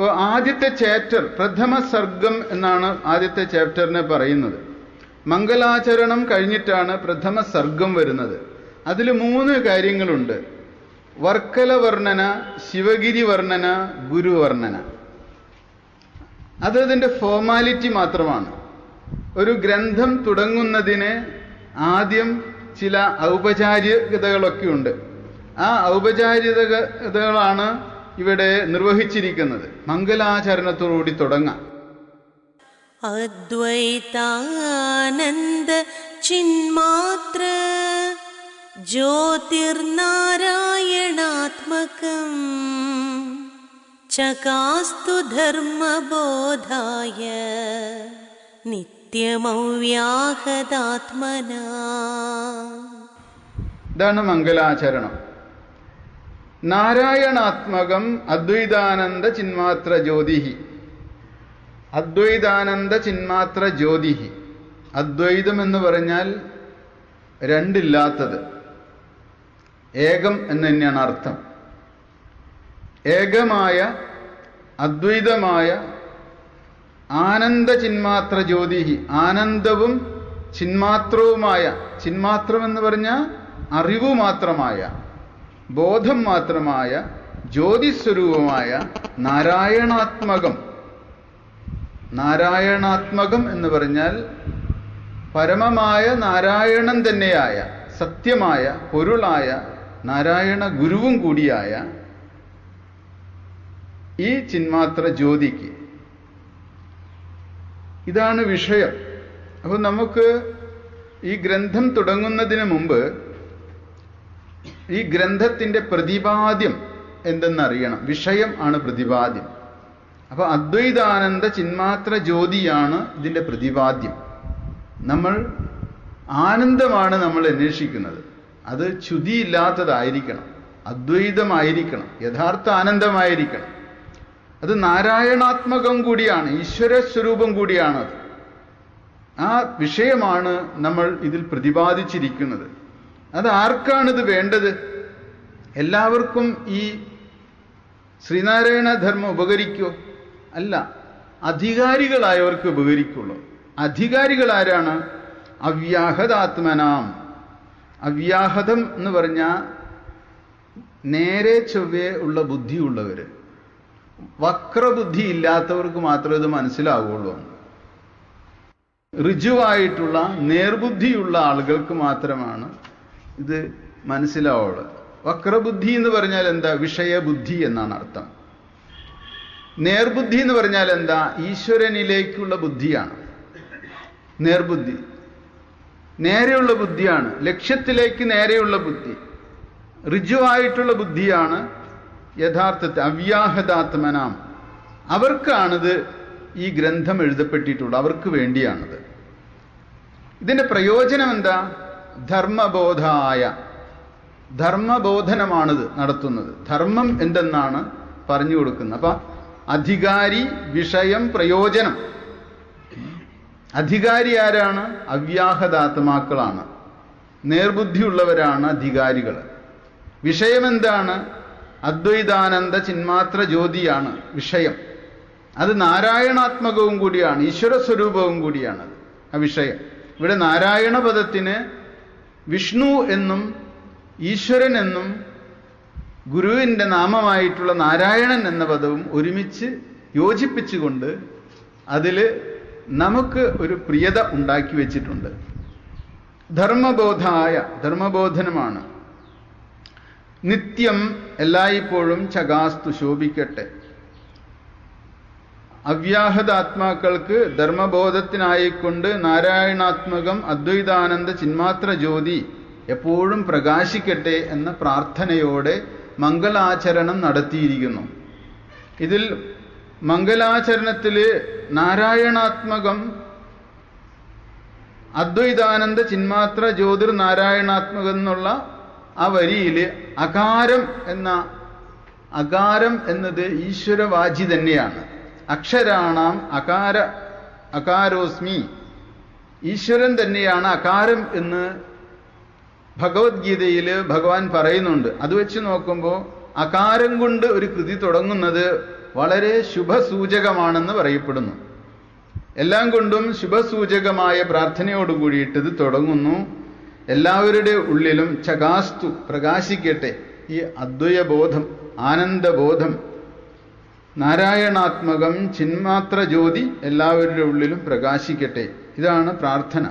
ഇപ്പോൾ ആദ്യത്തെ ചാപ്റ്റർ പ്രഥമ സർഗം എന്നാണ് ആദ്യത്തെ ചാപ്റ്ററിനെ പറയുന്നത്. മംഗലാചരണം കഴിഞ്ഞിട്ടാണ് പ്രഥമ സർഗം വരുന്നത്. അതിൽ മൂന്ന് കാര്യങ്ങളുണ്ട്. വർക്കല വർണന ശിവഗിരി വർണന ഗുരുവർണന അതതിന്റെ ഫോർമാലിറ്റി മാത്രമാണ്. ഒരു ഗ്രന്ഥം തുടങ്ങുന്നതിന് ആദ്യം ചില ഔപചാരികതകളൊക്കെ ഉണ്ട് ആ ഔപചാരികതകളാണ് ഇവിടെ നിർവഹിച്ചിരിക്കുന്നത് മംഗലാചരണത്തോടുകൂടി തുടങ്ങാം अद्वैतानन्द चिन्मात्र ज्योतिर्नारायणात्मकम् चकास्तु धर्मबोधाय नित्यमव्याहदात्मना ഇതാണ് മംഗലാചരണം നാരായണാത്മകം അദ്വൈതാനന്ദ ചിന്മാത്ര ജ്യോതിഹി. അദ്വൈതാനന്ദ ചിന്മാത്ര ജ്യോതിഹി. അദ്വൈതം എന്ന് പറഞ്ഞാൽ രണ്ടില്ലാത്തത്. ഏകം എന്ന് തന്നെയാണ് അർത്ഥം. ഏകമായ അദ്വൈതമായ ആനന്ദ ചിന്മാത്ര ജ്യോതിഹി. ആനന്ദവും ചിന്മാത്രവുമായ ചിന്മാത്രം എന്ന് പറഞ്ഞാൽ അറിവു മാത്രമായ ബോധം മാത്രമായ ജ്യോതിസ്വരൂപമായ നാരായണാത്മകം. നാരായണാത്മകം എന്ന് പറഞ്ഞാൽ പരമമായ നാരായണൻ തന്നെയായ സത്യമായ പൊരുളായ നാരായണ ഗുരുവും കൂടിയായ ഈ ചിന്മാത്ര ജ്യോതിക്ക്. ഇതാണ് വിഷയം. അപ്പോൾ നമുക്ക് ഈ ഗ്രന്ഥം തുടങ്ങുന്നതിന് മുമ്പ് ഈ ഗ്രന്ഥത്തിന്റെ പ്രതിപാദ്യം എന്തെന്നറിയണം. വിഷയം ആണ് പ്രതിപാദ്യം. അപ്പോൾ അദ്വൈതാനന്ദ ചിന്മാത്ര ജ്യോതിയാണ് ഇതിന്റെ പ്രതിപാദ്യം. നമ്മൾ ആനന്ദമാണ് നമ്മൾ അന്വേഷിക്കുന്നത്. അത് ച്യുതിയില്ലാത്തതായിരിക്കണം അദ്വൈതമായിരിക്കണം. യഥാർത്ഥ ആനന്ദമായിരിക്കണം. അത് നാരായണാത്മകം കൂടിയാണ്. ഈശ്വര സ്വരൂപം കൂടിയാണത് ആ വിഷയമാണ് നമ്മൾ ഇതിൽ പ്രതിപാദിച്ചിരിക്കുന്നത്. അത് ആർക്കാണിത് വേണ്ടത്? എല്ലാവർക്കും ഈ ശ്രീനാരായണ ധർമ്മം ഉപകരിക്കോ? അല്ല അധികാരികളായവർക്ക് ഉപകരിക്കുള്ളൂ. അധികാരികളാരാണ് അവ്യാഹതാത്മനാം. അവ്യാഹതം എന്ന് പറഞ്ഞാൽ നേരെ ചൊവ്വേ ഉള്ള ബുദ്ധിയുള്ളവർ വക്രബുദ്ധി ഇല്ലാത്തവർക്ക് മാത്രമേ ഇത് മനസ്സിലാവുള്ളൂ. ഋജുവായിട്ടുള്ള നേർബുദ്ധിയുള്ള ആളുകൾക്ക് മാത്രമാണ് ഇത് മനസ്സിലാവുള്ളൂ വക്രബുദ്ധി എന്ന് പറഞ്ഞാൽ എന്താ? വിഷയബുദ്ധി എന്നാണ് അർത്ഥം. നേർബുദ്ധി എന്ന് പറഞ്ഞാൽ എന്താ? ഈശ്വരനിലേക്കുള്ള ബുദ്ധിയാണ്. നേർബുദ്ധി. നേരെയുള്ള ബുദ്ധിയാണ്. ലക്ഷ്യത്തിലേക്ക് നേരെയുള്ള ബുദ്ധി. ഋജുവായിട്ടുള്ള ബുദ്ധിയാണ് യഥാർത്ഥത്തെ അവ്യാഹതാത്മനാം. അവർക്കാണിത് ഈ ഗ്രന്ഥം എഴുതപ്പെട്ടിട്ടുള്ളത്. അവർക്ക് വേണ്ടിയാണിത്. ഇതിന്റെ പ്രയോജനം എന്താ? ധർമ്മബോധായ. ധർമ്മബോധനമാണിത് നടത്തുന്നത്. ധർമ്മം എന്തെന്നാണ് പറഞ്ഞു കൊടുക്കുന്നത്. അപ്പം അധികാരി വിഷയം പ്രയോജനം. അധികാരി ആരാണ്? അവ്യാഹതാത്മാക്കളാണ് നേർബുദ്ധിയുള്ളവരാണ് അധികാരികൾ. വിഷയം എന്താണ്? അദ്വൈതാനന്ദ ചിന്മാത്ര ജ്യോതിയാണ് വിഷയം. അത് നാരായണാത്മകവും കൂടിയാണ് ഈശ്വര സ്വരൂപവും കൂടിയാണ് ആ വിഷയം. ഇവിടെ നാരായണ പദത്തിന് വിഷ്ണു എന്നും ഈശ്വരൻ എന്നും ഗുരുവിന്റെ നാമമായിട്ടുള്ള നാരായണൻ എന്ന പദവും ഒരുമിച്ച് യോജിപ്പിച്ചുകൊണ്ട് അതിൽ നമുക്ക് ഒരു പ്രിയത ഉണ്ടാക്കി വെച്ചിട്ടുണ്ട്. ധർമ്മബോധായ ധർമ്മബോധനമാണ്. നിത്യം എല്ലായ്പ്പോഴും ചകാസ്തു ശോഭിക്കട്ടെ. അവ്യാഹതാത്മാക്കൾക്ക് ധർമ്മബോധത്തിനായിക്കൊണ്ട് നാരായണാത്മകം അദ്വൈതാനന്ദ ചിന്മാത്ര ജ്യോതി എപ്പോഴും പ്രകാശിക്കട്ടെ എന്ന പ്രാർത്ഥനയോടെ മംഗളാചരണം നടത്തിയിരിക്കുന്നു. ഇതിൽ മംഗലാചരണത്തിൽ നാരായണാത്മകം അദ്വൈതാനന്ദ ചിന്മാത്ര ജ്യോതിർ നാരായണാത്മകം എന്നുള്ള ആ വരിയിൽ അകാരം എന്ന അകാരം എന്നത് ഈശ്വരവാചി തന്നെയാണ്. അക്ഷരാണാം അകാര അകാരോസ്മി. ഈശ്വരൻ തന്നെയാണ് അകാരം എന്ന് ഭഗവത്ഗീതയിൽ ഭഗവാൻ പറയുന്നുണ്ട്. അത് വെച്ച് നോക്കുമ്പോൾ അകാരം കൊണ്ട് ഒരു കൃതി തുടങ്ങുന്നത് വളരെ ശുഭസൂചകമാണെന്ന് പറയപ്പെടുന്നു. എല്ലാം കൊണ്ടും ശുഭസൂചകമായ പ്രാർത്ഥനയോട് കൂടിയിട്ട് ഇത് തുടങ്ങുന്നു. എല്ലാവരുടെ ഉള്ളിലും ചകാസ്തു പ്രകാശിക്കട്ടെ. ഈ അദ്വയബോധം ആനന്ദബോധം നാരായണാത്മകം ചിന്മാത്ര ജ്യോതി എല്ലാവരുടെ ഉള്ളിലും പ്രകാശിക്കട്ടെ. ഇതാണ് പ്രാർത്ഥന.